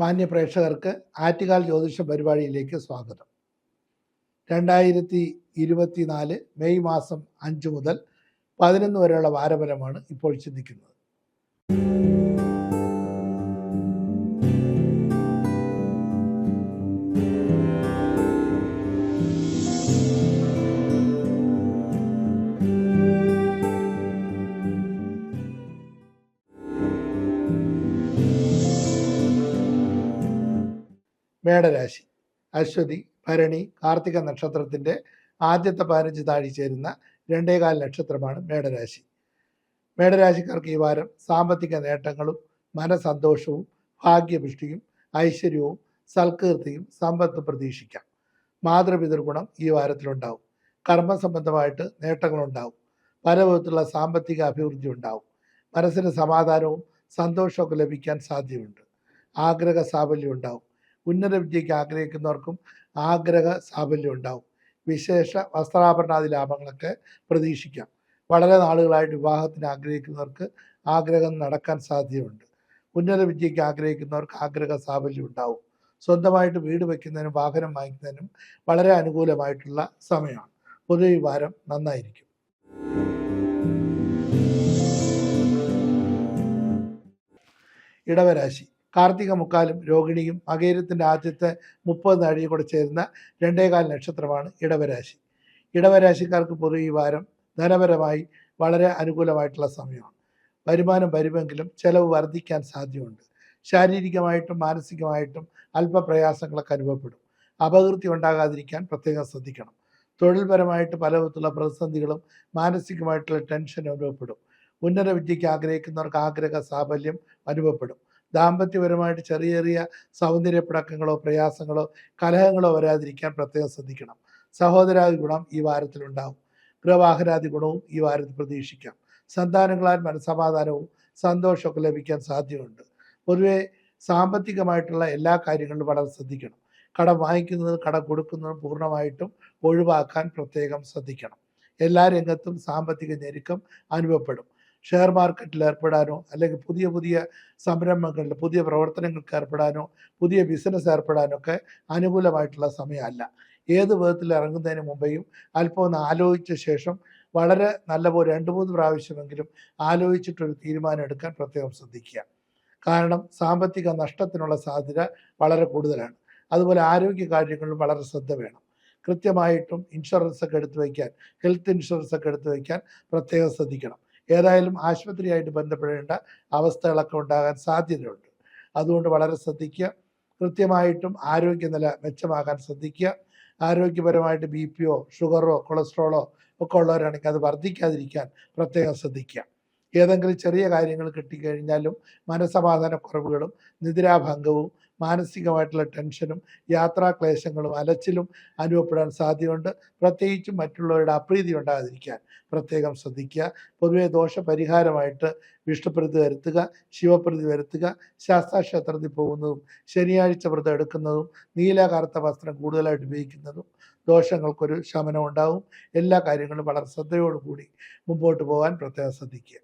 മാന്യ പ്രേക്ഷകർക്ക് ആറ്റുകാൽ ജ്യോതിഷ പരിപാടിയിലേക്ക് സ്വാഗതം. രണ്ടായിരത്തി ഇരുപത്തിനാല് മെയ് മാസം അഞ്ച് മുതൽ പതിനൊന്ന് വരെയുള്ള വാരഫലമാണ് ഇപ്പോൾ ചിന്തിക്കുന്നത്. മേടരാശി അശ്വതി ഭരണി കാർത്തിക നക്ഷത്രത്തിന്റെ ആദ്യത്തെ പതിനഞ്ച് താഴി ചേരുന്ന രണ്ടേകാൽ നക്ഷത്രമാണ് മേടരാശി. മേടരാശിക്കാർക്ക് ഈ വാരം സാമ്പത്തിക നേട്ടങ്ങളും മനസന്തോഷവും ഭാഗ്യപുഷ്ടിയും ഐശ്വര്യവും സൽകീർത്തിയും സമ്പത്ത് പ്രതീക്ഷിക്കാം. മാതൃപിതൃഗുണം ഈ വാരത്തിലുണ്ടാവും. കർമ്മ സംബന്ധമായിട്ട് നേട്ടങ്ങളുണ്ടാവും. പല വിധത്തിലുള്ള സാമ്പത്തിക അഭിവൃദ്ധി ഉണ്ടാവും. മനസ്സിന് സമാധാനവും സന്തോഷമൊക്കെ ലഭിക്കാൻ സാധ്യതയുണ്ട്. ആഗ്രഹ സാഫല്യം ഉണ്ടാവും. ഉന്നത വിദ്യയ്ക്ക് ആഗ്രഹിക്കുന്നവർക്കും ആഗ്രഹ സാഫല്യം ഉണ്ടാവും. വിശേഷ വസ്ത്രാഭരണാദി ലാഭങ്ങളൊക്കെ പ്രതീക്ഷിക്കാം. വളരെ നാളുകളായിട്ട് വിവാഹത്തിന് ആഗ്രഹിക്കുന്നവർക്ക് ആഗ്രഹം നടക്കാൻ സാധ്യതയുണ്ട്. ഉന്നത വിദ്യയ്ക്ക് ആഗ്രഹിക്കുന്നവർക്ക് ആഗ്രഹ സാഫല്യം ഉണ്ടാവും. സ്വന്തമായിട്ട് വീട് വയ്ക്കുന്നതിനും വാഹനം വാങ്ങിക്കുന്നതിനും വളരെ അനുകൂലമായിട്ടുള്ള സമയമാണ്. പൊതുവെ വാരം നന്നായിരിക്കും. ഇടവരാശി. കാർത്തിക മുക്കാലും രോഹിണിയും മകേരത്തിന്റെ ആദ്യത്തെ മുപ്പത് നാഴിക കൂടെ ചേരുന്ന രണ്ടേകാൽ നക്ഷത്രമാണ് ഇടവരാശി. ഇടവരാശിക്കാർക്ക് പൊതുവെ ഈ വാരം ധനപരമായി വളരെ അനുകൂലമായിട്ടുള്ള സമയമാണ്. വരുമാനം വരുമെങ്കിലും ചെലവ് വർദ്ധിക്കാൻ സാധ്യതയുണ്ട്. ശാരീരികമായിട്ടും മാനസികമായിട്ടും അല്പപ്രയാസങ്ങളൊക്കെ അനുഭവപ്പെടും. അപകീർത്തി ഉണ്ടാകാതിരിക്കാൻ പ്രത്യേകം ശ്രദ്ധിക്കണം. തൊഴിൽപരമായിട്ട് പല വിധത്തിലുള്ള പ്രതിസന്ധികളും മാനസികമായിട്ടുള്ള ടെൻഷൻ അനുഭവപ്പെടും. ഉന്നത വിദ്യയ്ക്ക് ആഗ്രഹിക്കുന്നവർക്ക് ആഗ്രഹ സാഫല്യം അനുഭവപ്പെടും. ദാമ്പത്യപരമായിട്ട് ചെറിയ ചെറിയ സൗന്ദര്യപ്പിടക്കങ്ങളോ പ്രയാസങ്ങളോ കലഹങ്ങളോ വരാതിരിക്കാൻ പ്രത്യേകം ശ്രദ്ധിക്കണം. സഹോദരാദി ഗുണം ഈ വാരത്തിലുണ്ടാവും. ഗൃഹവാഹനാദി ഗുണവും ഈ വാരത്തിൽ പ്രതീക്ഷിക്കാം. സന്താനങ്ങളാൽ മനസമാധാനവും സന്തോഷമൊക്കെ ലഭിക്കാൻ സാധ്യതയുണ്ട്. പൊതുവെ സാമ്പത്തികമായിട്ടുള്ള എല്ലാ കാര്യങ്ങളിലും വളരെ ശ്രദ്ധിക്കണം. കടം വാങ്ങിക്കുന്നതും കടം കൊടുക്കുന്നതും പൂർണമായിട്ടും ഒഴിവാക്കാൻ പ്രത്യേകം ശ്രദ്ധിക്കണം. എല്ലാ രംഗത്തും സാമ്പത്തിക ഞെരുക്കം അനുഭവപ്പെടും. ഷെയർ മാർക്കറ്റിൽ ഏർപ്പെടാനോ അല്ലെങ്കിൽ പുതിയ പുതിയ സംരംഭങ്ങളിൽ പുതിയ പ്രവർത്തനങ്ങൾക്ക് ഏർപ്പെടാനോ പുതിയ ബിസിനസ് ഏർപ്പെടാനോ ഒക്കെ അനുകൂലമായിട്ടുള്ള സമയമല്ല. ഏത് വിധത്തിൽ ഇറങ്ങുന്നതിന് മുമ്പേയും അല്പം ഒന്ന് ആലോചിച്ച ശേഷം വളരെ നല്ലപോലെ രണ്ട് മൂന്ന് പ്രാവശ്യമെങ്കിലും ആലോചിച്ചിട്ടൊരു തീരുമാനം എടുക്കാൻ പ്രത്യേകം ശ്രദ്ധിക്കുക. കാരണം സാമ്പത്തിക നഷ്ടത്തിനുള്ള സാധ്യത വളരെ കൂടുതലാണ്. അതുപോലെ ആരോഗ്യ കാര്യങ്ങളിലും വളരെ ശ്രദ്ധ വേണം. കൃത്യമായിട്ടും ഇൻഷുറൻസ് ഒക്കെ എടുത്തു വയ്ക്കാൻ ഹെൽത്ത് ഇൻഷുറൻസ് ഒക്കെ എടുത്തു വയ്ക്കാൻ പ്രത്യേകം ശ്രദ്ധിക്കണം. ഏതായാലും ആശുപത്രിയായിട്ട് ബന്ധപ്പെടേണ്ട അവസ്ഥകളൊക്കെ ഉണ്ടാകാൻ സാധ്യതയുണ്ട്. അതുകൊണ്ട് വളരെ ശ്രദ്ധിക്കുക. കൃത്യമായിട്ടും ആരോഗ്യനില മെച്ചമാകാൻ ശ്രദ്ധിക്കുക. ആരോഗ്യപരമായിട്ട് ബി പിയോ ഷുഗറോ കൊളസ്ട്രോളോ ഒക്കെ ഉള്ളവരാണെങ്കിൽ അത് വർദ്ധിക്കാതിരിക്കാൻ പ്രത്യേകം ശ്രദ്ധിക്കുക. ഏതെങ്കിലും ചെറിയ കാര്യങ്ങൾ കിട്ടിക്കഴിഞ്ഞാലും മനസമാധാനക്കുറവുകളും നിദ്രാഭംഗവും മാനസികമായിട്ടുള്ള ടെൻഷനും യാത്രാക്ലേശങ്ങളും അലച്ചിലും അനുഭവപ്പെടാൻ സാധ്യതയുണ്ട്. പ്രത്യേകിച്ചും മറ്റുള്ളവരുടെ അപ്രീതി ഉണ്ടാകാതിരിക്കാൻ പ്രത്യേകം ശ്രദ്ധിക്കുക. പൊതുവെ ദോഷപരിഹാരമായിട്ട് വിഷ്ണുപ്രതി വരുത്തുക ശിവപ്രതി വരുത്തുക ശാസ്താക്ഷേത്രത്തിൽ പോകുന്നതും ശനിയാഴ്ച വ്രതം എടുക്കുന്നതും നീല കറുത്ത വസ്ത്രം കൂടുതലായിട്ട് ഉപയോഗിക്കുന്നതും ദോഷങ്ങൾക്കൊരു ശമനം ഉണ്ടാവും. എല്ലാ കാര്യങ്ങളും വളരെ ശ്രദ്ധയോടുകൂടി മുമ്പോട്ട് പോകാൻ പ്രത്യേകം ശ്രദ്ധിക്കുക.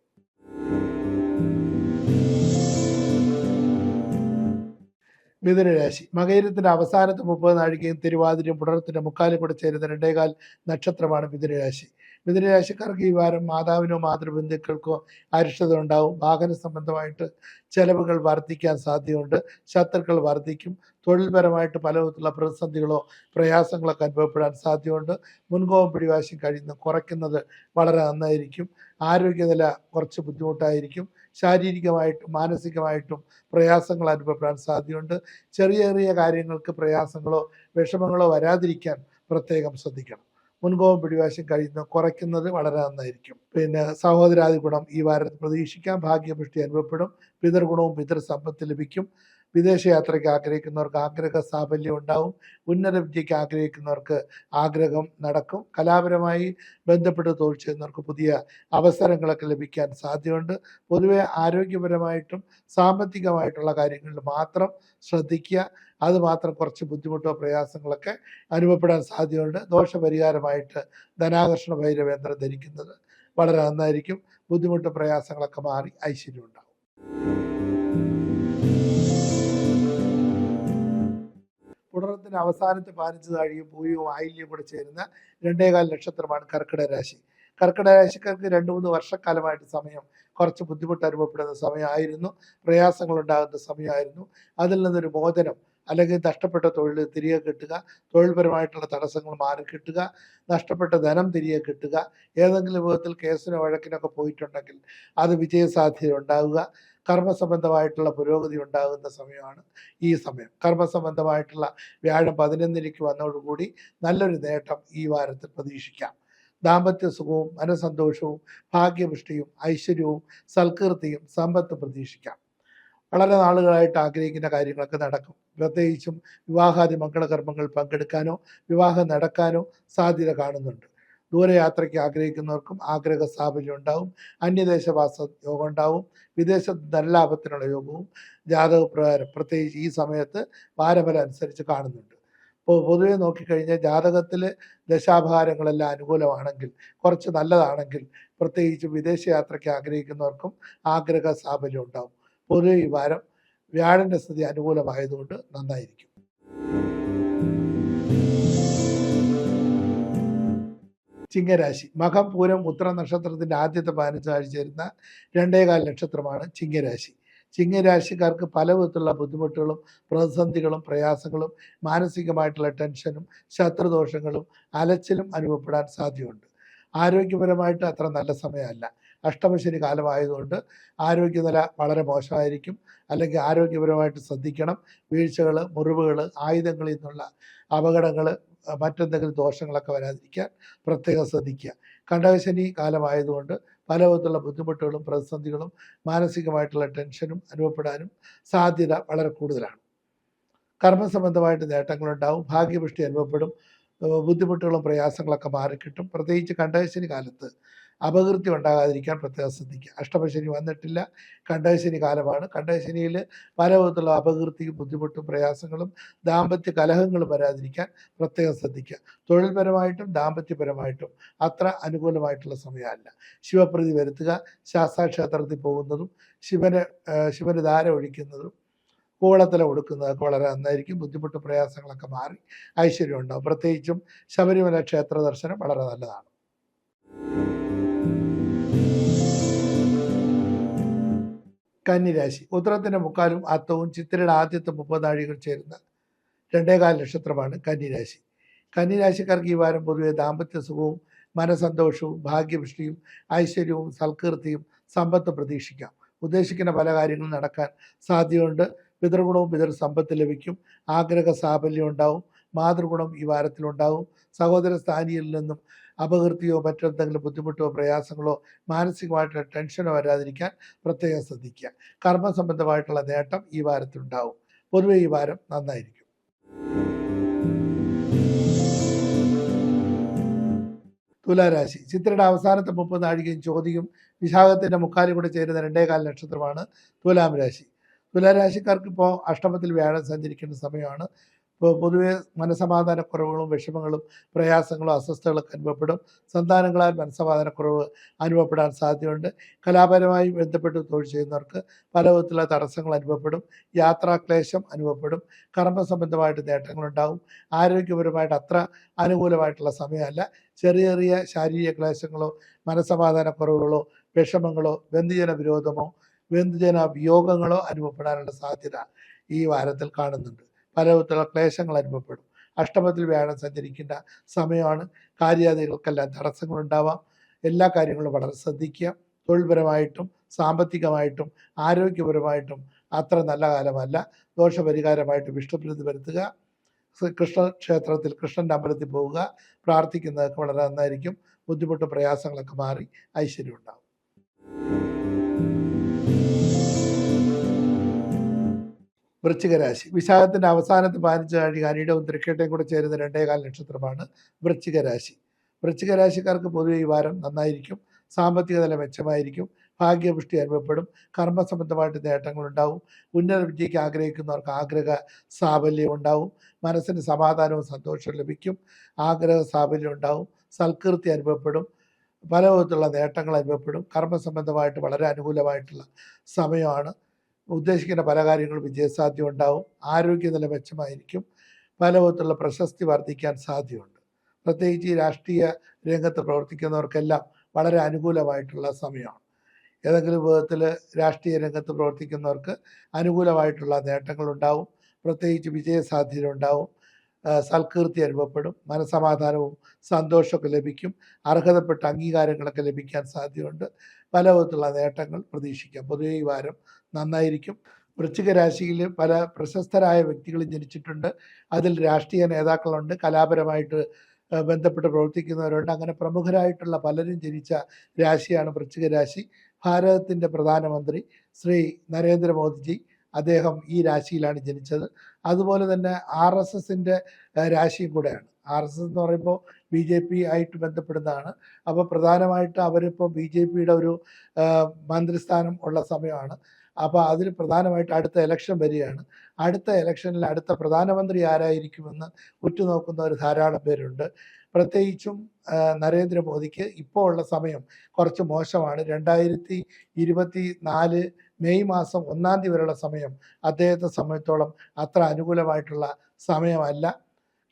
മിഥുനരാശി. മകയിരത്തിന്റെ അവസാനത്തെ മുപ്പത് നാഴികയും തിരുവാതിരയും പുടർത്തിന്റെ മുക്കാലും കൂടെ ചേരുന്ന രണ്ടേകാൽ നക്ഷത്രമാണ് മിഥുനരാശി. മിഥുനരാശിക്കാർക്ക് ഈ വാരം മാതാവിനോ മാതൃബന്ധുക്കൾക്കോ അരിഷ്ടത ഉണ്ടാവും. വാഹന സംബന്ധമായിട്ട് ചെലവുകൾ വർദ്ധിക്കാൻ സാധ്യതയുണ്ട്. ശത്രുക്കൾ വർദ്ധിക്കും. തൊഴിൽപരമായിട്ട് പല വിധത്തിലുള്ള പ്രതിസന്ധികളോ പ്രയാസങ്ങളൊക്കെ അനുഭവപ്പെടാൻ സാധ്യതയുണ്ട്. മുൻകോപം പിടിവാശം കഴിയുന്ന കുറയ്ക്കുന്നത് വളരെ നന്നായിരിക്കും. ആരോഗ്യനില കുറച്ച് ബുദ്ധിമുട്ടായിരിക്കും. ശാരീരികമായിട്ടും മാനസികമായിട്ടും പ്രയാസങ്ങൾ അനുഭവപ്പെടാൻ സാധ്യതയുണ്ട്. ചെറിയ ചെറിയ കാര്യങ്ങൾക്ക് പ്രയാസങ്ങളോ വിഷമങ്ങളോ വരാതിരിക്കാൻ പ്രത്യേകം ശ്രദ്ധിക്കണം. മുൻകോപം പിടിവാശം കഴിയുന്ന കുറയ്ക്കുന്നത് വളരെ നന്നായിരിക്കും. പിന്നെ സഹോദരാദി ഗുണം ഈ വാരത്തിൽ പ്രതീക്ഷിക്കാം. ഭാഗ്യപുഷ്ടി അനുഭവപ്പെടും. പിതൃഗുണവും പിതൃസമ്പത്ത് ലഭിക്കും. വിദേശയാത്രയ്ക്ക് ആഗ്രഹിക്കുന്നവർക്ക് ആഗ്രഹ സാഫല്യം ഉണ്ടാവും. ഉന്നത വിദ്യയ്ക്ക് ആഗ്രഹിക്കുന്നവർക്ക് ആഗ്രഹം നടക്കും. കലാപരമായി ബന്ധപ്പെട്ട് തൊഴിൽ ചെയ്യുന്നവർക്ക് പുതിയ അവസരങ്ങളൊക്കെ ലഭിക്കാൻ സാധ്യതയുണ്ട്. പൊതുവെ ആരോഗ്യപരമായിട്ടും സാമ്പത്തികമായിട്ടുള്ള കാര്യങ്ങളിൽ മാത്രം ശ്രദ്ധിക്കുക. അതുമാത്രം കുറച്ച് ബുദ്ധിമുട്ടോ പ്രയാസങ്ങളൊക്കെ അനുഭവപ്പെടാൻ സാധ്യതയുണ്ട്. ദോഷപരിഹാരമായിട്ട് ധനാകർഷണ ഭൈരവേന്ദ്രം ധരിക്കുന്നത് വളരെ നന്നായിരിക്കും. ബുദ്ധിമുട്ട് പ്രയാസങ്ങളൊക്കെ മാറി ഐശ്വര്യം ഉണ്ടാവും പുണർത്തിന് അവസാനത്തെ പതിനഞ്ച് താഴിയും പൂയവും ആയില്യം കൂടെ ചേരുന്ന രണ്ടേകാൽ നക്ഷത്രമാണ് കർക്കിടക രാശി. കർക്കിടക രാശിക്കാർക്ക് രണ്ട് മൂന്ന് വർഷക്കാലമായിട്ട് സമയം കുറച്ച് ബുദ്ധിമുട്ട് അനുഭവപ്പെടുന്ന സമയമായിരുന്നു. പ്രയാസങ്ങൾ ഉണ്ടാകുന്ന സമയമായിരുന്നു. അതിൽ നിന്നൊരു മോചനം അല്ലെങ്കിൽ നഷ്ടപ്പെട്ട തൊഴിൽ തിരികെ കിട്ടുക തൊഴിൽപരമായിട്ടുള്ള തടസ്സങ്ങൾ മാറി കിട്ടുക നഷ്ടപ്പെട്ട ധനം തിരികെ കിട്ടുക ഏതെങ്കിലും വിധത്തിൽ കേസിനോ വഴക്കിനൊക്കെ പോയിട്ടുണ്ടെങ്കിൽ അത് വിജയസാധ്യത ഉണ്ടാവുക. കർമ്മസംബന്ധമായിട്ടുള്ള പുരോഗതി ഉണ്ടാകുന്ന സമയമാണ് ഈ സമയം. കർമ്മസംബന്ധമായിട്ടുള്ള വ്യാഴം പതിനൊന്നിലേക്ക് വന്നതോടുകൂടി നല്ലൊരു നേട്ടം ഈ വാരത്തിൽ പ്രതീക്ഷിക്കാം. ദാമ്പത്യ സുഖവും മനസന്തോഷവും ഭാഗ്യപുഷ്ടിയും ഐശ്വര്യവും സൽകീർത്തിയും സമ്പത്തും പ്രതീക്ഷിക്കാം. വളരെ നാളുകളായിട്ട് ആഗ്രഹിക്കുന്ന കാര്യങ്ങളൊക്കെ നടക്കും. പ്രത്യേകിച്ചും വിവാഹാദി മംഗളകർമ്മങ്ങൾ പങ്കെടുക്കാനോ വിവാഹം നടക്കാനോ സാധ്യത കാണുന്നുണ്ട്. ദൂരയാത്രയ്ക്ക് ആഗ്രഹിക്കുന്നവർക്കും ആഗ്രഹ സാഫല്യം ഉണ്ടാവും അന്യദേശവാസ യോഗം ഉണ്ടാവും വിദേശത്ത് ധനലാഭത്തിനുള്ള യോഗവും ജാതക പ്രകാരം പ്രത്യേകിച്ച് ഈ സമയത്ത് വാരഫലം അനുസരിച്ച് കാണുന്നുണ്ട്. ഇപ്പോൾ പൊതുവെ നോക്കിക്കഴിഞ്ഞാൽ ജാതകത്തിൽ ദശാഭാരങ്ങളെല്ലാം അനുകൂലമാണെങ്കിൽ കുറച്ച് നല്ലതാണെങ്കിൽ പ്രത്യേകിച്ച് വിദേശയാത്രയ്ക്ക് ആഗ്രഹിക്കുന്നവർക്കും ആഗ്രഹ സാഫല്യം ഉണ്ടാവും പൊതുവെ ഈ വാരം വ്യാഴന്റെ സ്ഥിതി അനുകൂലമായതുകൊണ്ട് നന്നായിരിക്കും. ചിങ്ങരാശി. മകം പൂരം ഉത്തര നക്ഷത്രത്തിന്റെ ആദ്യത്തെ പതിനഞ്ച് ആഴ്ച ചേരുന്ന രണ്ടേകാൽ നക്ഷത്രമാണ് ചിങ്ങരാശി. ചിങ്ങരാശിക്കാർക്ക് പല വിധത്തിലുള്ള ബുദ്ധിമുട്ടുകളും പ്രതിസന്ധികളും പ്രയാസങ്ങളും മാനസികമായിട്ടുള്ള ടെൻഷനും ശത്രുദോഷങ്ങളും അലച്ചിലും അനുഭവപ്പെടാൻ സാധ്യതയുണ്ട്. ആരോഗ്യപരമായിട്ട് അത്ര നല്ല സമയമല്ല. അഷ്ടമശനി കാലമായതുകൊണ്ട് ആരോഗ്യനില വളരെ മോശമായിരിക്കും. അല്ലെങ്കിൽ ആരോഗ്യപരമായിട്ട് ശ്രദ്ധിക്കണം. വീഴ്ചകൾ മുറിവുകൾ ആയുധങ്ങളിൽ നിന്നുള്ള അപകടങ്ങൾ മറ്റെന്തെങ്കിലും ദോഷങ്ങളൊക്കെ വരാതിരിക്കാൻ പ്രത്യേകം ശ്രദ്ധിക്കുക. കണ്ടകശനി കാലമായതുകൊണ്ട് പല വിധത്തിലുള്ള ബുദ്ധിമുട്ടുകളും പ്രതിസന്ധികളും മാനസികമായിട്ടുള്ള ടെൻഷനും അനുഭവപ്പെടാനും സാധ്യത വളരെ കൂടുതലാണ്. കർമ്മസംബന്ധമായിട്ട് നേട്ടങ്ങളുണ്ടാവും ഭാഗ്യപുഷ്ടി അനുഭവപ്പെടും ബുദ്ധിമുട്ടുകളും പ്രയാസങ്ങളൊക്കെ മാറിക്കിട്ടും. പ്രത്യേകിച്ച് കണ്ടകശനി കാലത്ത് അപകീർത്തി ഉണ്ടാകാതിരിക്കാൻ പ്രത്യേകം ശ്രദ്ധിക്കുക. അഷ്ടമശനി വന്നിട്ടില്ല. കണ്ടകശനി കാലമാണ്. കണ്ടകശനിയിൽ പല വിധത്തിലുള്ള അപകീർത്തിയും ബുദ്ധിമുട്ടും പ്രയാസങ്ങളും ദാമ്പത്യ കലഹങ്ങളും വരാതിരിക്കാൻ പ്രത്യേകം ശ്രദ്ധിക്കുക. തൊഴിൽപരമായിട്ടും ദാമ്പത്യപരമായിട്ടും അത്ര അനുകൂലമായിട്ടുള്ള സമയമല്ല. ശിവപ്രതി വരുത്തുക ശാസ്താക്ഷേത്രത്തിൽ പോകുന്നതും ശിവന് ശിവന് ധാര ഒഴിക്കുന്നതും കൂളത്തില കൊടുക്കുന്നതൊക്കെ വളരെ നന്നായിരിക്കും. ബുദ്ധിമുട്ട് പ്രയാസങ്ങളൊക്കെ മാറി ഐശ്വര്യം ഉണ്ടാവും പ്രത്യേകിച്ചും ശബരിമല ക്ഷേത്ര ദർശനം വളരെ നല്ലതാണ്. കന്നിരാശി. ഉത്തരത്തിന്റെ മുക്കാലും അത്തവും ചിത്തിരയുടെ ആദ്യത്തെ മുപ്പത് നാഴികൾ ചേരുന്ന രണ്ടേകാൽ നക്ഷത്രമാണ് കന്നിരാശി. കന്നിരാശിക്കാർക്ക് ഈ വാരം പൊതുവെ ദാമ്പത്യ സുഖവും മനസന്തോഷവും ഭാഗ്യപുഷ്ടിയും ഐശ്വര്യവും സൽകീർത്തിയും സമ്പത്ത് പ്രതീക്ഷിക്കാം. ഉദ്ദേശിക്കുന്ന പല കാര്യങ്ങളും നടക്കാൻ സാധ്യതയുണ്ട്. പിതൃഗുണവും പിതൃ സമ്പത്ത് ലഭിക്കും. ആഗ്രഹ സാഫല്യം ഉണ്ടാവും. മാതൃഗുണം ഈ വാരത്തിലുണ്ടാവും സഹോദര സ്ഥാനിയിൽ നിന്നും അപകീർത്തിയോ മറ്റെന്തെങ്കിലും ബുദ്ധിമുട്ടോ പ്രയാസങ്ങളോ മാനസികമായിട്ടുള്ള ടെൻഷനോ വരാതിരിക്കാൻ പ്രത്യേകം ശ്രദ്ധിക്കുക. കർമ്മ സംബന്ധമായിട്ടുള്ള നേട്ടം ഈ വാരത്തിലുണ്ടാവും. പൊതുവെ ഈ വാരം നന്നായിരിക്കും. തുലാരാശി. ചിത്രയുടെ അവസാനത്തെ മുപ്പത് നാഴികയും ചോദ്യവും വിശാഖത്തിന്റെ മുക്കാലും കൂടെ ചേരുന്ന രണ്ടേകാൽ നക്ഷത്രമാണ് തുലാം രാശി. തുലാരാശിക്കാർക്ക് ഇപ്പോൾ അഷ്ടമത്തിൽ വ്യാഴം സഞ്ചരിക്കേണ്ട സമയമാണ്. ഇപ്പോൾ പൊതുവെ മനസമാധാനക്കുറവുകളും വിഷമങ്ങളും പ്രയാസങ്ങളും അസ്വസ്ഥതകളൊക്കെ അനുഭവപ്പെടും. സന്താനങ്ങളാൽ മനസമാധാനക്കുറവ് അനുഭവപ്പെടാൻ സാധ്യതയുണ്ട്. കലാപരമായി ബന്ധപ്പെട്ട് തൊഴിൽ ചെയ്യുന്നവർക്ക് പല വിധത്തിലുള്ള തടസ്സങ്ങൾ അനുഭവപ്പെടും. യാത്രാക്ലേശം അനുഭവപ്പെടും. കർമ്മസംബന്ധമായിട്ട് സംബന്ധമായിട്ട് നേട്ടങ്ങളുണ്ടാവും ആരോഗ്യപരമായിട്ട് അത്ര അനുകൂലമായിട്ടുള്ള സമയമല്ല. ചെറിയ ചെറിയ ശാരീരിക ക്ലേശങ്ങളോ മനസമാധാനക്കുറവുകളോ വിഷമങ്ങളോ ബന്ധുജന വിരോധമോ ബന്ധുജന വിയോഗങ്ങളോ അനുഭവപ്പെടാനുള്ള സാധ്യത ഈ വാരത്തിൽ കാണുന്നുണ്ട്. പല വിധത്തിലുള്ള ക്ലേശങ്ങൾ അനുഭവപ്പെടും. അഷ്ടമത്തിൽ വ്യാഴം സഞ്ചരിക്കേണ്ട സമയമാണ്. കാര്യാദികൾക്കെല്ലാം തടസ്സങ്ങളുണ്ടാവാം. എല്ലാ കാര്യങ്ങളും വളരെ ശ്രദ്ധിക്കുക. തൊഴിൽപരമായിട്ടും സാമ്പത്തികമായിട്ടും ആരോഗ്യപരമായിട്ടും അത്ര നല്ല കാലമല്ല. ദോഷപരിഹാരമായിട്ട് വിഷ്ണുപ്രീതി വരുത്തുക കൃഷ്ണ ക്ഷേത്രത്തിൽ കൃഷ്ണന്റെ അമ്പലത്തിൽ പോവുക. പ്രാർത്ഥിക്കുന്നതൊക്കെ വളരെ നന്നായിരിക്കും. ബുദ്ധിമുട്ടും പ്രയാസങ്ങളൊക്കെ മാറി ഐശ്വര്യം ഉണ്ടാവും. വൃശ്ചികരാശി. വിശാഖത്തിന്റെ അവസാനത്തെ പതിനഞ്ച് നാഴി അനിടവും തൃക്കേട്ടയും കൂടെ ചേരുന്ന രണ്ടേകാൽ നക്ഷത്രമാണ് വൃശ്ചികരാശി. വൃശ്ചികരാശിക്കാർക്ക് പൊതുവെ ഈ വാരം നന്നായിരിക്കും. സാമ്പത്തിക നില മെച്ചമായിരിക്കും. ഭാഗ്യപുഷ്ടി അനുഭവപ്പെടും. കർമ്മ സംബന്ധമായിട്ട് നേട്ടങ്ങളുണ്ടാവും. ഉന്നത വിദ്യയ്ക്ക് ആഗ്രഹിക്കുന്നവർക്ക് ആഗ്രഹ സാഫല്യം ഉണ്ടാവും. മനസ്സിന് സമാധാനവും സന്തോഷവും ലഭിക്കും. ആഗ്രഹ സാഫല്യം ഉണ്ടാവും. സൽകീർത്തി അനുഭവപ്പെടും. പല വിധത്തിലുള്ള നേട്ടങ്ങൾ അനുഭവപ്പെടും. കർമ്മ സംബന്ധമായിട്ട് വളരെ അനുകൂലമായിട്ടുള്ള സമയമാണ്. ഉദ്ദേശിക്കുന്ന പല കാര്യങ്ങളും വിജയസാധ്യം ഉണ്ടാവും ആരോഗ്യനില മെച്ചമായിരിക്കും. പല വിധത്തിലുള്ള പ്രശസ്തി വർദ്ധിക്കാൻ സാധ്യതയുണ്ട്. പ്രത്യേകിച്ച് ഈ രാഷ്ട്രീയ രംഗത്ത് പ്രവർത്തിക്കുന്നവർക്കെല്ലാം വളരെ അനുകൂലമായിട്ടുള്ള സമയമാണ്. ഏതെങ്കിലും വിധത്തിൽ രാഷ്ട്രീയ രംഗത്ത് പ്രവർത്തിക്കുന്നവർക്ക് അനുകൂലമായിട്ടുള്ള നേട്ടങ്ങളുണ്ടാവും. പ്രത്യേകിച്ച് വിജയസാധ്യത ഉണ്ടാവും സൽകീർത്തി അനുഭവപ്പെടും. മനസമാധാനവും സന്തോഷമൊക്കെ ലഭിക്കും. അർഹതപ്പെട്ട അംഗീകാരങ്ങളൊക്കെ ലഭിക്കാൻ സാധ്യതയുണ്ട്. പല വിധത്തിലുള്ള നേട്ടങ്ങൾ പ്രതീക്ഷിക്കാം. പൊതുവെ ഈ വാരം നന്നായിരിക്കും. വൃശ്ചിക രാശിയിൽ പല പ്രശസ്തരായ വ്യക്തികൾ ജനിച്ചിട്ടുണ്ട്. അതിൽ രാഷ്ട്രീയ നേതാക്കളുണ്ട്. കലാപരമായിട്ട് ബന്ധപ്പെട്ട് പ്രവർത്തിക്കുന്നവരുണ്ട്. അങ്ങനെ പ്രമുഖരായിട്ടുള്ള പലരും ജനിച്ച രാശിയാണ് വൃശ്ചിക രാശി ഭാരതത്തിന്റെ പ്രധാനമന്ത്രി ശ്രീ നരേന്ദ്രമോദിജി അദ്ദേഹം ഈ രാശിയിലാണ് ജനിച്ചത്. അതുപോലെ തന്നെ ആർ എസ് എസിന്റെ രാശിയും കൂടെയാണ്. ആർ എസ് എസ് എന്ന് പറയുമ്പോൾ ബി ജെ പി ആയിട്ട് ബന്ധപ്പെടുന്നതാണ്. അപ്പോൾ പ്രധാനമായിട്ട് അവരിപ്പോൾ ബി ജെ പിയുടെ ഒരു മന്ത്രിസ്ഥാനം ഉള്ള സമയമാണ്. അപ്പോൾ അതിൽ പ്രധാനമായിട്ട് അടുത്ത ഇലക്ഷൻ വരികയാണ്. അടുത്ത ഇലക്ഷനിൽ അടുത്ത പ്രധാനമന്ത്രി ആരായിരിക്കുമെന്ന് ഉറ്റുനോക്കുന്നവർ ധാരാളം പേരുണ്ട്. പ്രത്യേകിച്ചും നരേന്ദ്രമോദിക്ക് ഇപ്പോൾ ഉള്ള സമയം കുറച്ച് മോശമാണ്. രണ്ടായിരത്തി ഇരുപത്തി നാല് മെയ് മാസം ഒന്നാം തീയതി വരെയുള്ള സമയം അദ്ദേഹത്തെ സംബന്ധിച്ചോളം അത്ര അനുകൂലമായിട്ടുള്ള സമയമല്ല.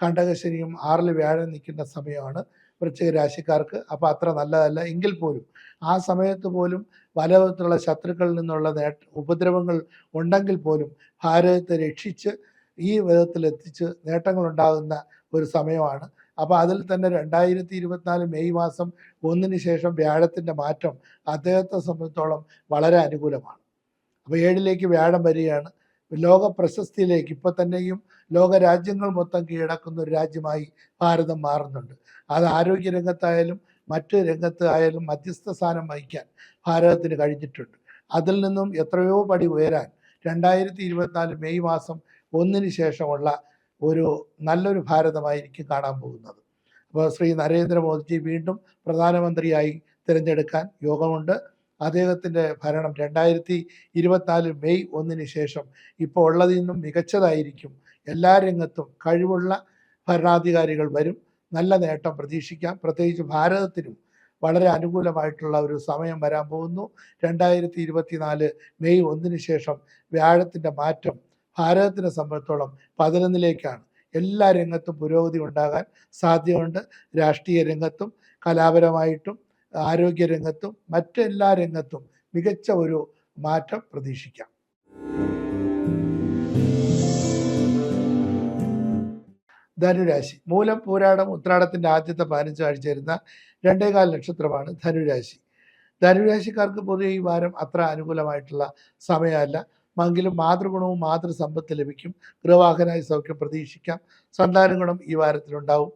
കണ്ടകശനിയും ആറിൽ വ്യാഴം നിൽക്കുന്ന സമയമാണ്. വൃശ്ചിക രാശിക്കാർക്ക് അപ്പോൾ അത്ര നല്ലതല്ല. എങ്കിൽ പോലും ആ സമയത്ത് പോലും പല വിധത്തിലുള്ള ശത്രുക്കളിൽ നിന്നുള്ള നേട്ട ഉപദ്രവങ്ങൾ ഉണ്ടെങ്കിൽ പോലും ഭാരതത്തെ രക്ഷിച്ച് ഈ വിധത്തിൽ എത്തിച്ച് നേട്ടങ്ങളുണ്ടാകുന്ന ഒരു സമയമാണ്. അപ്പോൾ അതിൽ തന്നെ രണ്ടായിരത്തി ഇരുപത്തിനാല് മെയ് മാസം ഒന്നിന് ശേഷം വ്യാഴത്തിന്റെ മാറ്റം അദ്ദേഹത്തെ സംബന്ധിച്ചോളം വളരെ അനുകൂലമാണ്. അപ്പോൾ ഏഴിലേക്ക് വ്യാഴം വരികയാണ്. ലോക പ്രശസ്തിയിലേക്ക് ഇപ്പോൾ തന്നെയും ലോക രാജ്യങ്ങൾ മൊത്തം കീഴടക്കുന്ന ഒരു രാജ്യമായി ഭാരതം മാറുന്നുണ്ട്. അത് ആരോഗ്യ രംഗത്തായാലും മറ്റ് രംഗത്ത് ആയാലും മധ്യസ്ഥ സ്ഥാനം വഹിക്കാൻ ഭാരതത്തിന് കഴിഞ്ഞിട്ടുണ്ട്. അതിൽ നിന്നും എത്രയോ പടി ഉയരാൻ രണ്ടായിരത്തി ഇരുപത്തിനാല് മെയ് മാസം ഒന്നിന് ശേഷമുള്ള ഒരു നല്ലൊരു ഭാരതമായിരിക്കും കാണാൻ പോകുന്നത്. അപ്പോൾ ശ്രീ നരേന്ദ്രമോദിജി വീണ്ടും പ്രധാനമന്ത്രിയായി തിരഞ്ഞെടുക്കാൻ യോഗമുണ്ട്. അദ്ദേഹത്തിന്റെ ഭരണം രണ്ടായിരത്തി ഇരുപത്തിനാല് മെയ് ഒന്നിന് ശേഷം ഇപ്പോൾ ഉള്ളതിൽ നിന്നും മികച്ചതായിരിക്കും. എല്ലാ രംഗത്തും കഴിവുള്ള ഭരണാധികാരികൾ വരും. നല്ല നേട്ടം പ്രതീക്ഷിക്കാം. പ്രത്യേകിച്ച് ഭാരതത്തിനും വളരെ അനുകൂലമായിട്ടുള്ള ഒരു സമയം വരാൻ പോകുന്നു. രണ്ടായിരത്തി ഇരുപത്തിനാല് മെയ് ഒന്നിന് ശേഷം വ്യാഴത്തിന്റെ മാറ്റം ഭാരതത്തിനെ സംബന്ധിച്ചോളം പതിനൊന്നിലേക്കാണ്. എല്ലാ രംഗത്തും പുരോഗതി ഉണ്ടാകാൻ സാധ്യതയുണ്ട്. രാഷ്ട്രീയ രംഗത്തും കലാപരമായിട്ടും ആരോഗ്യ രംഗത്തും മറ്റെല്ലാ രംഗത്തും മികച്ച ഒരു മാറ്റം പ്രതീക്ഷിക്കാം. ധനുരാശി. മൂലം പൂരാടം ഉത്രാടത്തിന്റെ ആദ്യത്തെ പതിനഞ്ച് ആഴ്ച വരുന്ന രണ്ടേകാൽ നക്ഷത്രമാണ് ധനുരാശി. ധനുരാശിക്കാർക്ക് പൊതുവെ ഈ വാരം അത്ര അനുകൂലമായിട്ടുള്ള സമയമല്ല. എങ്കിലും മാതൃഗുണവും മാതൃസമ്പത്ത് ലഭിക്കും. ഗൃഹവാഹനായി സൗഖ്യം പ്രതീക്ഷിക്കാം. സന്താന ഗുണം ഈ വാരത്തിലുണ്ടാവും.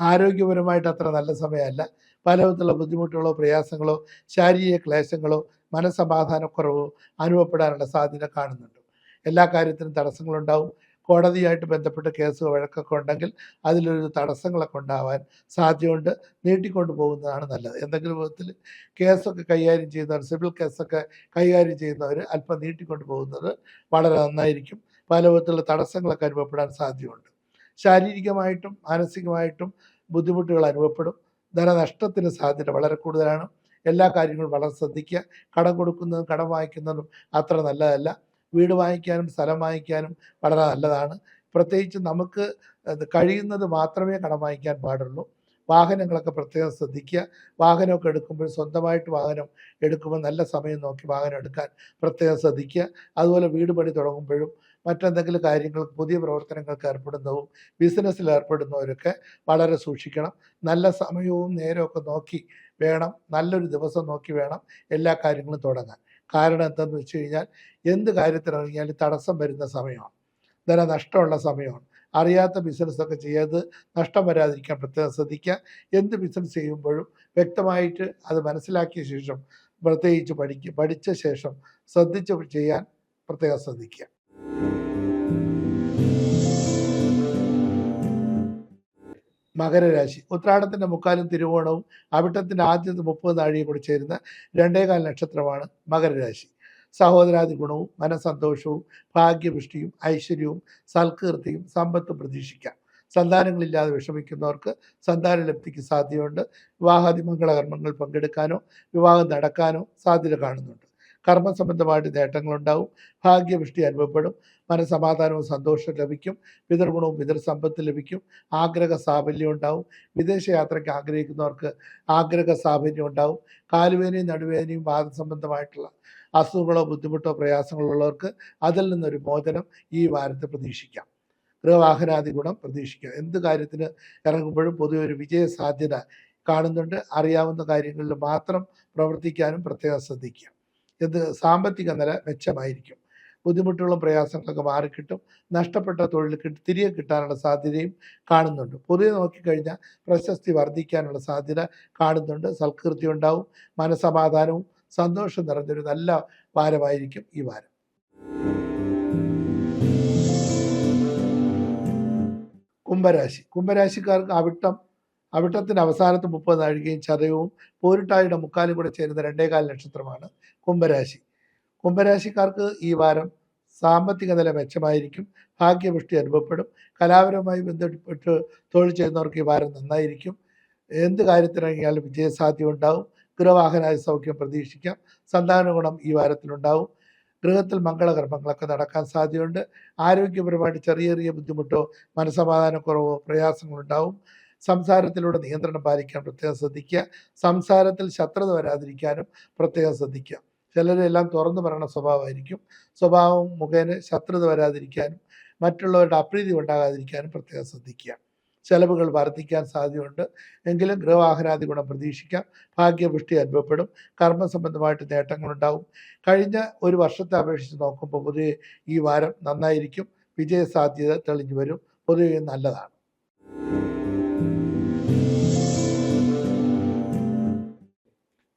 ആരോഗ്യപരമായിട്ട് അത്ര നല്ല സമയമല്ല. പല വിധത്തിലുള്ള ബുദ്ധിമുട്ടുകളോ പ്രയാസങ്ങളോ ശാരീരിക ക്ലേശങ്ങളോ മനസ്സമാധാനക്കുറവോ അനുഭവപ്പെടാനുള്ള സാധ്യത കാണുന്നുണ്ട്. എല്ലാ കാര്യത്തിനും തടസ്സങ്ങളുണ്ടാവും. കോടതിയായിട്ട് ബന്ധപ്പെട്ട കേസ് വഴക്കൊക്കെ ഉണ്ടെങ്കിൽ അതിലൊരു തടസ്സങ്ങളൊക്കെ ഉണ്ടാവാൻ സാധ്യതയുണ്ട്. നീട്ടിക്കൊണ്ടു പോകുന്നതാണ് നല്ലത്. എന്തെങ്കിലും വിധത്തിൽ കേസൊക്കെ കൈകാര്യം ചെയ്യുന്നവർ സിവിൽ കേസൊക്കെ കൈകാര്യം ചെയ്യുന്നവർ അല്പം നീട്ടിക്കൊണ്ടു പോകുന്നത് വളരെ നന്നായിരിക്കും. പല വിധത്തിലുള്ള തടസ്സങ്ങളൊക്കെ അനുഭവപ്പെടാൻ സാധ്യതയുണ്ട്. ശാരീരികമായിട്ടും മാനസികമായിട്ടും ബുദ്ധിമുട്ടുകൾ അനുഭവപ്പെടും. ധനനഷ്ടത്തിന് സാധ്യത വളരെ കൂടുതലാണ്. എല്ലാ കാര്യങ്ങളും വളരെ ശ്രദ്ധിക്കുക. കടം കൊടുക്കുന്നതും കടം വാങ്ങിക്കുന്നതും അത്ര നല്ലതല്ല. വീട് വാങ്ങിക്കാനും സ്ഥലം വാങ്ങിക്കാനും വളരെ നല്ലതാണ്. പ്രത്യേകിച്ച് നമുക്ക് കഴിയുന്നത് മാത്രമേ കടം വാങ്ങിക്കാൻ പാടുള്ളൂ. വാഹനങ്ങളൊക്കെ പ്രത്യേകം ശ്രദ്ധിക്കുക. വാഹനമൊക്കെ എടുക്കുമ്പോൾ സ്വന്തമായിട്ട് വാഹനം എടുക്കുമ്പോൾ നല്ല സമയം നോക്കി വാഹനം എടുക്കാൻ പ്രത്യേകം ശ്രദ്ധിക്കുക. അതുപോലെ വീട് പണി തുടങ്ങുമ്പോഴും മറ്റെന്തെങ്കിലും കാര്യങ്ങൾ പുതിയ പ്രവർത്തനങ്ങൾക്ക് ഏർപ്പെടുന്നതും ബിസിനസ്സിൽ ഏർപ്പെടുന്നവരൊക്കെ വളരെ സൂക്ഷിക്കണം. നല്ല സമയവും നേരമൊക്കെ നോക്കി വേണം. നല്ലൊരു ദിവസം നോക്കി വേണം എല്ലാ കാര്യങ്ങളും തുടങ്ങാൻ. കാരണം എന്താണെന്ന് വെച്ച് കഴിഞ്ഞാൽ എന്ത് കാര്യത്തിനിറങ്ങിയാലും തടസ്സം വരുന്ന സമയമാണ്. ധനനഷ്ടമുള്ള സമയമാണ്. അറിയാത്ത ബിസിനസ്സൊക്കെ ചെയ്യാത് നഷ്ടം വരാതിരിക്കാൻ പ്രത്യേകം ശ്രദ്ധിക്കുക. എന്ത് ബിസിനസ് ചെയ്യുമ്പോഴും വ്യക്തമായിട്ട് അത് മനസ്സിലാക്കിയ ശേഷം പ്രത്യേകിച്ച് പഠിക്കുക പഠിച്ച ശേഷം ശ്രദ്ധിച്ച് ചെയ്യാൻ പ്രത്യേകം ശ്രദ്ധിക്കുക. മകരരാശി. ഉത്രാടത്തിന്റെ മുക്കാലും തിരുവോണവും അവിട്ടത്തിന്റെ ആദ്യത്തെ മുപ്പത് നാഴിയും കൂടി ചേരുന്ന രണ്ടേകാൽ നക്ഷത്രമാണ് മകരരാശി. സഹോദരാദി ഗുണവും മനസന്തോഷവും ഭാഗ്യപുഷ്ടിയും ഐശ്വര്യവും സൽകീർത്തിയും സമ്പത്തും പ്രതീക്ഷിക്കാം. സന്താനങ്ങളില്ലാതെ വിഷമിക്കുന്നവർക്ക് സന്താന ലബ്ധിക്ക് സാധ്യതയുണ്ട്. വിവാഹാദി മംഗളകർമ്മങ്ങൾ പങ്കെടുക്കാനോ വിവാഹം നടക്കാനോ സാധ്യത കാണുന്നുണ്ട്. കർമ്മസംബന്ധമായിട്ട് നേട്ടങ്ങളുണ്ടാവും. ഭാഗ്യപുഷ്ടി അനുഭവപ്പെടും. മനസമാധാനവും സന്തോഷവും ലഭിക്കും. പിതൃഗുണവും പിതൃസമ്പത്ത് ലഭിക്കും. ആഗ്രഹ സാഫല്യം ഉണ്ടാവും. വിദേശയാത്രയ്ക്ക് ആഗ്രഹിക്കുന്നവർക്ക് ആഗ്രഹ സാഫല്യം ഉണ്ടാവും. കാലുവേദനയും നടുവേദനയും വാദസംബന്ധമായിട്ടുള്ള അസുഖങ്ങളോ ബുദ്ധിമുട്ടോ പ്രയാസങ്ങളോ ഉള്ളവർക്ക് അതിൽ നിന്നൊരു മോചനം ഈ വാരത്തെ പ്രതീക്ഷിക്കാം. ഗൃഹവാഹനാദി ഗുണം പ്രതീക്ഷിക്കാം. എന്ത് കാര്യത്തിന് ഇറങ്ങുമ്പോഴും പൊതുവെ ഒരു വിജയ സാധ്യത കാണുന്നുണ്ട്. അറിയാവുന്ന കാര്യങ്ങളിൽ മാത്രം പ്രവർത്തിക്കാനും പ്രത്യേകം ശ്രദ്ധിക്കുക ഇത് സാമ്പത്തിക നില മെച്ചമായിരിക്കും. ബുദ്ധിമുട്ടുകളും പ്രയാസങ്ങളൊക്കെ മാറിക്കിട്ടും. നഷ്ടപ്പെട്ട തൊഴിൽ കിട്ടി തിരികെ കിട്ടാനുള്ള സാധ്യതയും കാണുന്നുണ്ട്. പൊതുവെ നോക്കിക്കഴിഞ്ഞാൽ പ്രശസ്തി വർദ്ധിക്കാനുള്ള സാധ്യത കാണുന്നുണ്ട്. സൽകൃതി ഉണ്ടാവും മനസമാധാനവും സന്തോഷം നിറഞ്ഞൊരു നല്ല വാരമായിരിക്കും ഈ വാരം. കുംഭരാശി. കുംഭരാശിക്കാർക്ക് അവിട്ടം അവിട്ടത്തിന്റെ അവസാനത്ത് മുപ്പത് നാഴികയും ചതയവും പോരിട്ടായുടെ മുക്കാലും കൂടെ ചേരുന്ന രണ്ടേകാൽ നക്ഷത്രമാണ് കുംഭരാശി. കുംഭരാശിക്കാർക്ക് ഈ വാരം സാമ്പത്തിക നില മെച്ചമായിരിക്കും ഭാഗ്യപുഷ്ടി അനുഭവപ്പെടും കലാപരവുമായി ബന്ധപ്പെട്ട് തൊഴിൽ ചെയ്യുന്നവർക്ക് ഈ വാരം നന്നായിരിക്കും. എന്ത് കാര്യത്തിനിറങ്ങിയാലും വിജയസാധ്യത ഉണ്ടാവും. ഗൃഹവാഹനായ സൗഖ്യം പ്രതീക്ഷിക്കാം. സന്താന ഗുണം ഈ വാരത്തിലുണ്ടാവും ഗൃഹത്തിൽ മംഗളകർമ്മങ്ങളൊക്കെ നടക്കാൻ സാധ്യതയുണ്ട്. ആരോഗ്യപരമായിട്ട് ചെറിയ ചെറിയ ബുദ്ധിമുട്ടോ മനസമാധാനക്കുറവോ പ്രയാസങ്ങളുണ്ടാവും. സംസാരത്തിലൂടെ നിയന്ത്രണം പാലിക്കാൻ പ്രത്യേകം ശ്രദ്ധിക്കുക. സംസാരത്തിൽ ശത്രുത വരാതിരിക്കാനും പ്രത്യേകം ശ്രദ്ധിക്കുക. ചിലരെല്ലാം തുറന്നു പറയണ സ്വഭാവമായിരിക്കും. സ്വഭാവം മുഖേന ശത്രുത വരാതിരിക്കാനും മറ്റുള്ളവരുടെ അപ്രീതി ഉണ്ടാകാതിരിക്കാനും പ്രത്യേകം ശ്രദ്ധിക്കുക. ചെലവുകൾ വർദ്ധിക്കാൻ സാധ്യതയുണ്ട്. എങ്കിലും ഗൃഹവാഹനാദി ഗുണം പ്രതീക്ഷിക്കാം. ഭാഗ്യപുഷ്ടി അനുഭവപ്പെടും. കർമ്മസംബന്ധമായിട്ട് നേട്ടങ്ങളുണ്ടാവും. കഴിഞ്ഞ ഒരു വർഷത്തെ അപേക്ഷിച്ച് നോക്കുമ്പോൾ പൊതുവെ ഈ വാരം നന്നായിരിക്കും. വിജയസാധ്യത തെളിഞ്ഞു വരും. പൊതുവെ നല്ലതാണ്.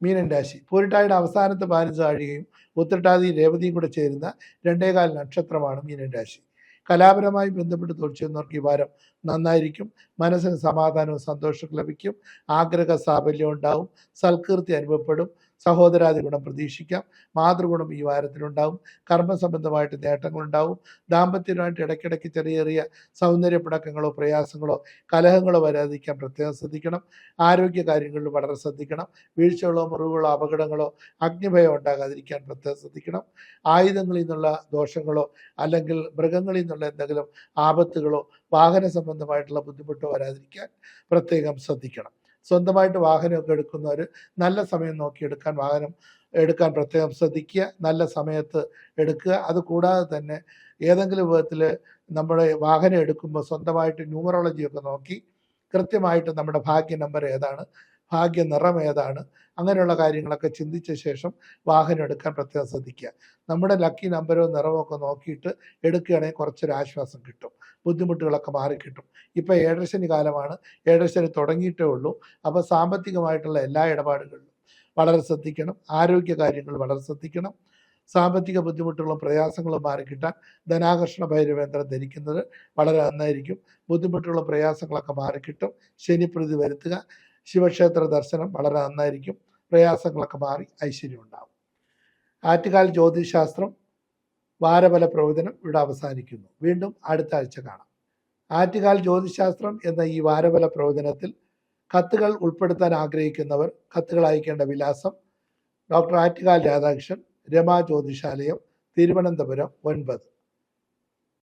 മീനൻ രാശി. പൂരിട്ടായുടെ അവസാനത്തെ പതിനഞ്ച് ആഴുകയും ഉത്രട്ടാതി രേവതിയും കൂടെ ചേരുന്ന രണ്ടേകാൽ നക്ഷത്രമാണ് മീനൻ രാശി. കലാപരമായി ബന്ധപ്പെട്ട് തൊഴിൽ ചെയ്യുന്നവർക്ക് ഈ വാരം നന്നായിരിക്കും. മനസ്സിന് സമാധാനവും സന്തോഷവും ലഭിക്കും. ആഗ്രഹ സാഫല്യം ഉണ്ടാവും. സൽകീർത്തി അനുഭവപ്പെടും. സഹോദരാദി ഗുണം പ്രതീക്ഷിക്കാം. മാതൃഗുണം ഈ വാരത്തിലുണ്ടാവും. കർമ്മസംബന്ധമായിട്ട് നേട്ടങ്ങളുണ്ടാവും. ദാമ്പത്യമായിട്ട് ഇടയ്ക്കിടയ്ക്ക് ചെറിയ ചെറിയ സൗന്ദര്യ പിണക്കങ്ങളോ പ്രയാസങ്ങളോ കലഹങ്ങളോ വരാതിരിക്കാൻ പ്രത്യേകം ശ്രദ്ധിക്കണം. ആരോഗ്യ കാര്യങ്ങളിൽ വളരെ ശ്രദ്ധിക്കണം. വീഴ്ചകളോ മുറിവുകളോ അപകടങ്ങളോ അഗ്നിഭയം ഉണ്ടാകാതിരിക്കാൻ പ്രത്യേകം ശ്രദ്ധിക്കണം. ആയുധങ്ങളിൽ നിന്നുള്ള ദോഷങ്ങളോ അല്ലെങ്കിൽ മൃഗങ്ങളിൽ നിന്നുള്ള എന്തെങ്കിലും ആപത്തുകളോ വാഹന സംബന്ധമായിട്ടുള്ള ബുദ്ധിമുട്ടോ വരാതിരിക്കാൻ പ്രത്യേകം ശ്രദ്ധിക്കണം. സ്വന്തമായിട്ട് വാഹനമൊക്കെ എടുക്കുന്നവർ നല്ല സമയം നോക്കി എടുക്കാൻ വാഹനം എടുക്കാൻ പ്രത്യേകം ശ്രദ്ധിക്കുക നല്ല സമയത്ത് എടുക്കുക. അത് കൂടാതെ തന്നെ ഏതെങ്കിലും വിധത്തിൽ നമ്മുടെ വാഹനം എടുക്കുമ്പോൾ സ്വന്തമായിട്ട് ന്യൂമറോളജി ഒക്കെ നോക്കി കൃത്യമായിട്ട് നമ്മുടെ ഭാഗ്യ നമ്പർ ഏതാണ് ഭാഗ്യ നിറം ഏതാണ് അങ്ങനെയുള്ള കാര്യങ്ങളൊക്കെ ചിന്തിച്ച ശേഷം വാഹനം എടുക്കാൻ പ്രത്യേകം ശ്രദ്ധിക്കുക. നമ്മുടെ ലക്കി നമ്പരോ നിറമോ ഒക്കെ നോക്കിയിട്ട് എടുക്കുകയാണെങ്കിൽ കുറച്ചൊരു ആശ്വാസം കിട്ടും. ബുദ്ധിമുട്ടുകളൊക്കെ മാറിക്കിട്ടും. ഇപ്പോൾ ഏഴരശനി കാലമാണ്. ഏഴരശനി തുടങ്ങിയിട്ടേ ഉള്ളൂ. അപ്പോൾ സാമ്പത്തികമായിട്ടുള്ള എല്ലാ ഇടപാടുകളിലും വളരെ ശ്രദ്ധിക്കണം. ആരോഗ്യ കാര്യങ്ങൾ വളരെ ശ്രദ്ധിക്കണം. സാമ്പത്തിക ബുദ്ധിമുട്ടുകളും പ്രയാസങ്ങളും മാറിക്കിട്ടാൻ ധനാകർഷണ ഭൈരവേന്ദ്രം ധരിക്കുന്നത് വളരെ നന്നായിരിക്കും. ബുദ്ധിമുട്ടുള്ള പ്രയാസങ്ങളൊക്കെ മാറിക്കിട്ടും. ശനിപ്രതി വരുത്തുക ശിവക്ഷേത്ര ദർശനം വളരെ നന്നായിരിക്കും. പ്രയാസങ്ങളൊക്കെ മാറി ഐശ്വര്യം ഉണ്ടാവും. ആറ്റുകാൽ ജ്യോതിശാസ്ത്രം വാരഫല പ്രവചനം ഇവിടെ അവസാനിക്കുന്നു. വീണ്ടും അടുത്ത ആഴ്ച കാണാം. ആറ്റുകാൽ ജ്യോതിശാസ്ത്രം എന്ന ഈ വാരഫല പ്രവചനത്തിൽ കത്തുകൾ ഉൾപ്പെടുത്താൻ ആഗ്രഹിക്കുന്നവർ കത്തുകൾ അയക്കേണ്ട വിലാസം ഡോക്ടർ ആറ്റുകാൽ രാധാകൃഷ്ണൻ രമാ ജ്യോതിശാലയം തിരുവനന്തപുരം ഒൻപത്.